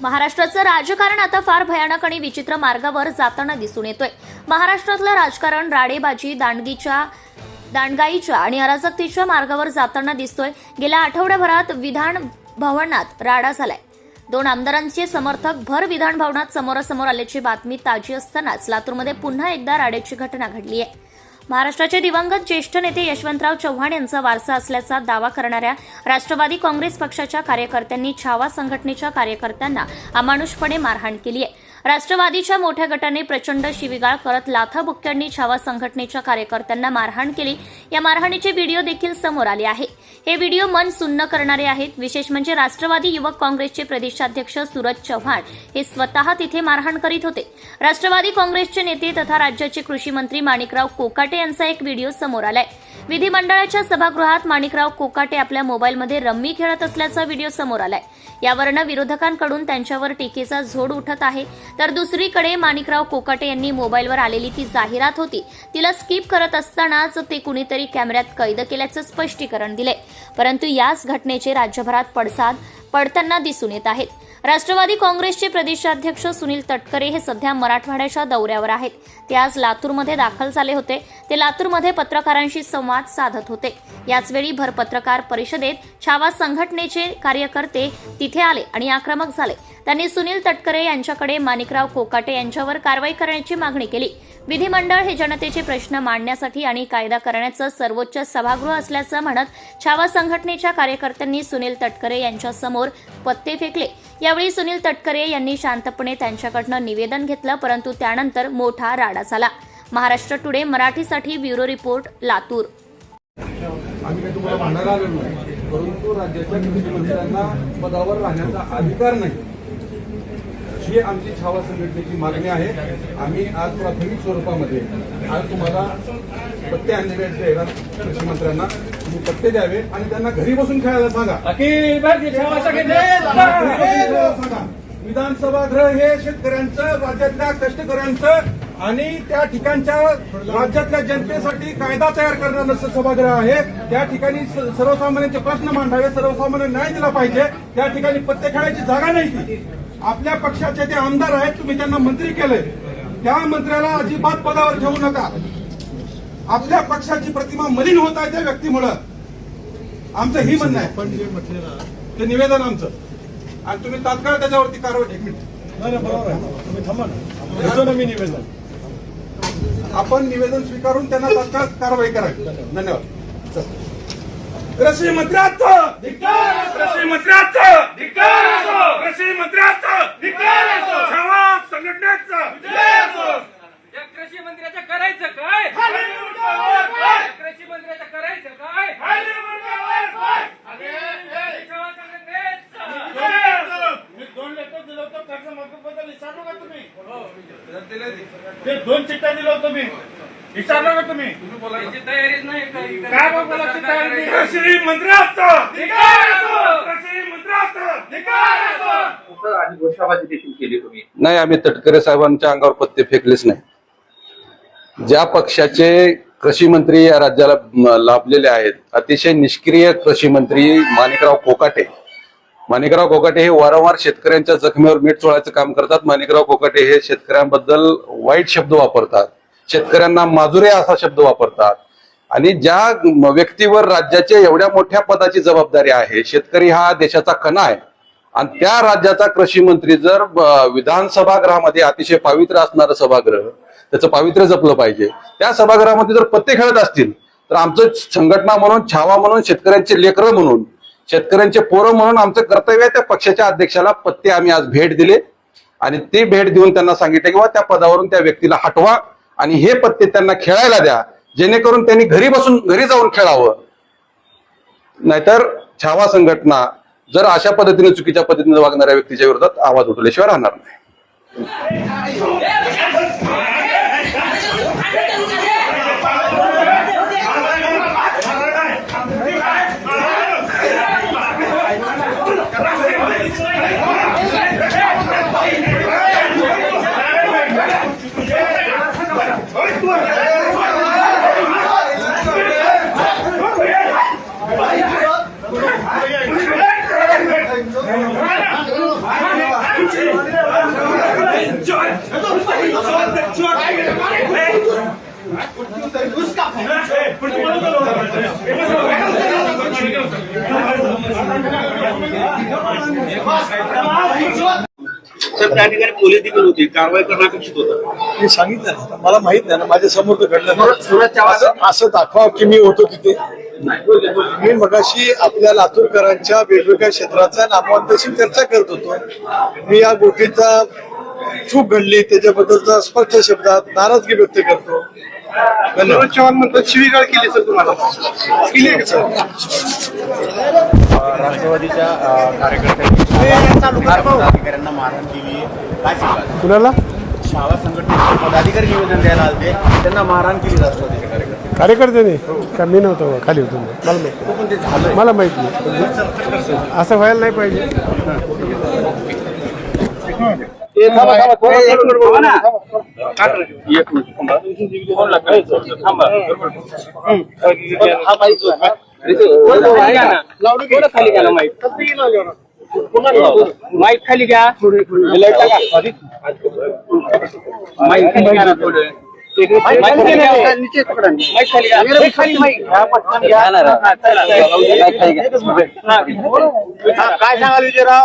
महाराष्ट्राचं राजकारण आता फार भयानक आणि विचित्र मार्गावर जाताना दिसून येतोय. महाराष्ट्रातलं राजकारण राडेबाजी दांडगीच्या दांडगाईच्या आणि अराजकतेच्या मार्गावर जाताना दिसतोय. गेल्या आठवड्याभरात विधान भवनात राडा झालाय. दोन आमदारांचे समर्थक भर विधान भवनात समोरासमोर आल्याची बातमी ताजी असतानाच लातूरमध्ये पुन्हा एकदा राड्याची घटना घडली आहे महाराष्ट्राचे दिवंगत ज्येष्ठ नेते यशवंतराव चव्हाण यांचा वारसा असल्याचा दावा करणाऱ्या राष्ट्रवादी काँग्रेस पक्षाच्या कार्यकर्त्यांनी छावा संघटनेच्या कार्यकर्त्यांना अमानुषपणे मारहाण केली आहे. राष्ट्रवादीच्या मोठ्या गटाने प्रचंड शिविगाळ करत लाथाबुक्क्यांनी छावा संघटनेच्या कार्यकर्त्यांना मारहाण केली. या मारहाणीचे व्हिडिओ देखील समोर आले आहे. हे व्हिडिओ मन सुन्न करणारे आहेत. विशेष म्हणजे राष्ट्रवादी युवक काँग्रेसचे प्रदेशाध्यक्ष सुरज चव्हाण हे स्वतः तिथे मारहाण करीत होते. राष्ट्रवादी काँग्रेसचे नेते तथा राज्याचे कृषी मंत्री माणिकराव कोकाटे यांचा एक व्हिडिओ समोर आलाय. विधिमंडळाच्या सभागृहात माणिकराव कोकाटे आपल्या मोबाईलमध्ये रम्मी खेळत असल्याचा व्हिडिओ समोर आलाय. यावरनं विरोधकांकडून त्यांच्यावर टीकेचा झोड उठत आहे. तर दुसरीकडे माणिकराव कोकाटे यांनी मोबाईलवर आलेली ती जाहिरात होती. तिला स्किप करत असतानाच ते कुणीतरी कॅमेऱ्यात कैद केल्याचं स्पष्टीकरण दिलंय. परंतु याच घटनेचे राज्यभरात पडसाद पडताना दिसून येत आहेत. राष्ट्रवादी काँग्रेसचे प्रदेशाध्यक्ष सुनील तटकरे हे सध्या मराठवाड्याच्या दौऱ्यावर आहेत. ते आज लातूरमध्ये दाखल झाले होते. ते लातूरमध्ये पत्रकारांशी संवाद साधत होते. याचवेळी भर पत्रकार परिषदेत छावा संघटनेचे कार्यकर्ते तिथे आले आणि आक्रमक झाले. त्यांनी सुनील तटकरे यांच्याकडे माणिकराव कोकाटे यांच्यावर कारवाई करण्याची मागणी केली. विधिमंडळ हे जनतेचे प्रश्न मांडण्यासाठी आणि कायदा करण्याचं सर्वोच्च सभागृह असल्याचं म्हणत छावा संघटनेच्या कार्यकर्त्यांनी सुनील तटकरे यांच्यासमोर पत्ते फेकले. यावेळी सुनील तटकरे यांनी शांतपणे त्यांच्याकडनं निवेदन घेतलं परंतु त्यानंतर मोठा राडा झाला. महाराष्ट्र टुडे मराठीसाठी ब्युरो रिपोर्ट लातूर. आम्ही काही तुम्हाला भांडायला आलेलो नाही परंतु राज्याच्या मुख्यमंत्र्यांना पदावर राहण्याचा अधिकार नाही. ही आमची छावा संघटनेची मागणी आहे. आम्ही आज प्राथमिक स्वरूपामध्ये आज तुम्हाला पत्ते आणलेले आहेत जाहिरात कृषी मंत्र्यांना तुम्ही पत्ते द्यावे आणि त्यांना घरी बसून खेळायला सांगा. विधानसभा गृह हे शेतकऱ्यांचं राज्यातल्या कष्टकऱ्यांचं आणि त्या ठिकाणच्या राज्यातल्या जनतेसाठी कायदा तयार करणारं सभागृह आहे. त्या ठिकाणी सर्वसामान्यांचे प्रश्न मांडावे सर्वसामान्य न्याय दिला पाहिजे. त्या ठिकाणी पत्ते खेळायची जागा नाही ती. आपल्या पक्षाचे ते आमदार आहेत तुम्ही त्यांना मंत्री केलंय त्या मंत्र्याला अजिबात पदावर ठेवू नका. आपल्या पक्षाची प्रतिमा मलिन होत आहे त्या व्यक्तीमुळं. आमचं ही म्हणणं आहे. पण जे म्हटलेलं ते निवेदन आमचं. आणि तुम्ही तात्काळ त्याच्यावरती कारवाई एक मिनिट. नाही नाही, बरोबर आहे. तुम्ही थांबा ना. मी निवेदन. आपण निवेदन स्वीकारून त्यांना तात्काळ कारवाई करावी. धन्यवाद. कृषी मंत्र्याचं कृषी मंत्र्याचं कृषी मंत्र्याचं छावा संघटनेचं या कृषी मंत्र्याचं करायचं काय? या कृषी मंत्र्याचं करायचं काय? सेवा संघटनेचं. मी दोन लेटर दिलं होतं चिठ्ठ्या दिलं होतं मी. विचारलं ना. तुम्ही तयारीच नाही काही काय बोलायची तयारी? नाही? आणि घोषणाबाजी देखील केली तुम्ही? नाही आम्ही तटकरे साहेबांच्या अंगावर पत्ते फेकलेच नाही. ज्या पक्षाचे कृषी मंत्री या राज्याला म, लाभलेले आहेत अतिशय निष्क्रिय कृषी मंत्री माणिकराव कोकाटे. माणिकराव कोकाटे हे वारंवार शेतकऱ्यांच्या जखमीवर मीठ चोळायचं काम करतात. माणिकराव कोकाटे हे शेतकऱ्यांबद्दल वाईट शब्द वापरतात. शेतकऱ्यांना माजुरे असा शब्द वापरतात. आणि ज्या व्यक्तीवर राज्याच्या एवढ्या मोठ्या पदाची जबाबदारी आहे शेतकरी हा देशाचा कणा आहे. आणि त्या राज्याचा कृषी मंत्री जर विधानसभागृहामध्ये अतिशय पावित्र्य असणारं सभागृह त्याचं पावित्र्य जपलं पाहिजे. त्या सभागृहामध्ये जर पत्ते खेळत असतील तर आमचं संघटना म्हणून छावा म्हणून शेतकऱ्यांचे लेकरं म्हणून शेतकऱ्यांचे पोरं म्हणून आमचं कर्तव्य आहे त्या पक्षाच्या अध्यक्षाला पत्ते आम्ही आज भेट दिले. आणि ती भेट देऊन त्यांना सांगितलं किंवा त्या पदावरून त्या व्यक्तीला हटवा. आणि हे पत्ते त्यांना खेळायला द्या जेणेकरून त्यांनी घरी बसून घरी जाऊन खेळावं. नाहीतर छावा संघटना जर अशा पद्धतीने चुकीच्या पद्धतीने वागणाऱ्या व्यक्तीच्या विरोधात आवाज उठवल्याशिवाय राहणार नाही. तर त्या ठिकाणी पोलीस देखील होती कारवाई करणं अपेक्षित होतं मी सांगितलं ना मला माहीत नाही ना माझ्यासमोर तर घडलं नाही. असं असं दाखवा की मी होतो तिथे मी मगाशी आपल्या लातूरकरांच्या वेगवेगळ्या क्षेत्राचा नामवंताशी चर्चा करत होतो मी या गोष्टीचा चूक घडली. त्याच्याबद्दलचा स्पष्ट शब्दात नाराजगी व्यक्त करतो. धन्यवाद. चव्हाण म्हणतात शिवीगाळ केली सर तुम्हाला. केली आहे का सर? राष्ट्रवादीच्या कार्यकर्त्यांनी पदाधिकाऱ्यांना मारहाण केली काय सांगाल? कुणाला? शाळा संघटनेचे पदाधिकारी निवेदन द्यायला आले त्यांना मारहाण केली राष्ट्रवादीचे कार्यकर्ते कार्यकर्त्याने? का मी नव्हतो खाली होतो मी. मला माहीत मला माहीत नाही. असं व्हायला नाही पाहिजे. खाली घ्या माईक खाली घ्या माईक खाली घ्या ना? थोडं माईक खाली घ्या. माईक खाली घ्या. हे खाली। माईक. हा, पटकन घ्या. हा, चला. हा. काय सांगाल विजयराव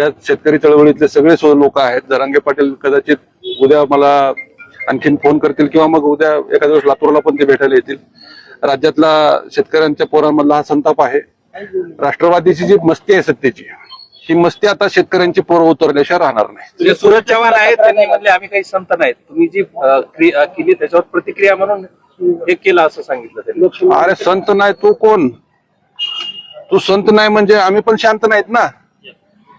त्यात शेतकरी चळवळीतले सगळे लोक आहेत. जरांगे पाटील कदाचित उद्या मला आणखीन फोन करतील किंवा मग उद्या एका दिवस लातूरला पण ते भेटायला येतील. राज्यातला शेतकऱ्यांच्या पोरांमधला हा संताप आहे. राष्ट्रवादीची जी मस्ती आहे सत्तेची ही मस्ती आता शेतकऱ्यांची पोरं उतरल्याशिवाय राहणार नाही. जे सुरज चव्हाण आहेत त्यांनी म्हणले आम्ही काही संत नाहीत. तुम्ही जी केली त्याच्यावर प्रतिक्रिया म्हणून हे केलं असं सांगितलं अरे संत नाही तू कोण? तू संत नाही म्हणजे आम्ही पण शांत नाहीत ना?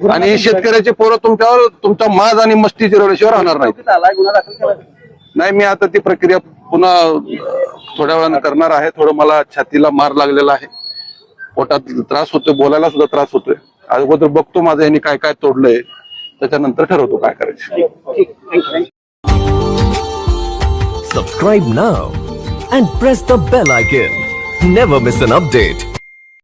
आणि ही शेतकऱ्याची पोरं तुमच्यावर तुमचा माज आणि मस्ती जिरवल्याशिवाय राहणार नाही नाही मी आता ती प्रक्रिया पुन्हा थोड्या वेळानं करणार आहे. थोडं मला छातीला मार लागलेला आहे. पोटात त्रास होतोय बोलायला सुद्धा त्रास होतोय. अगोदर बघतो माझं यांनी काय काय तोडलंय. त्याच्यानंतर ठरवतो काय करायचं. Subscribe now and press the bell icon. never miss an update.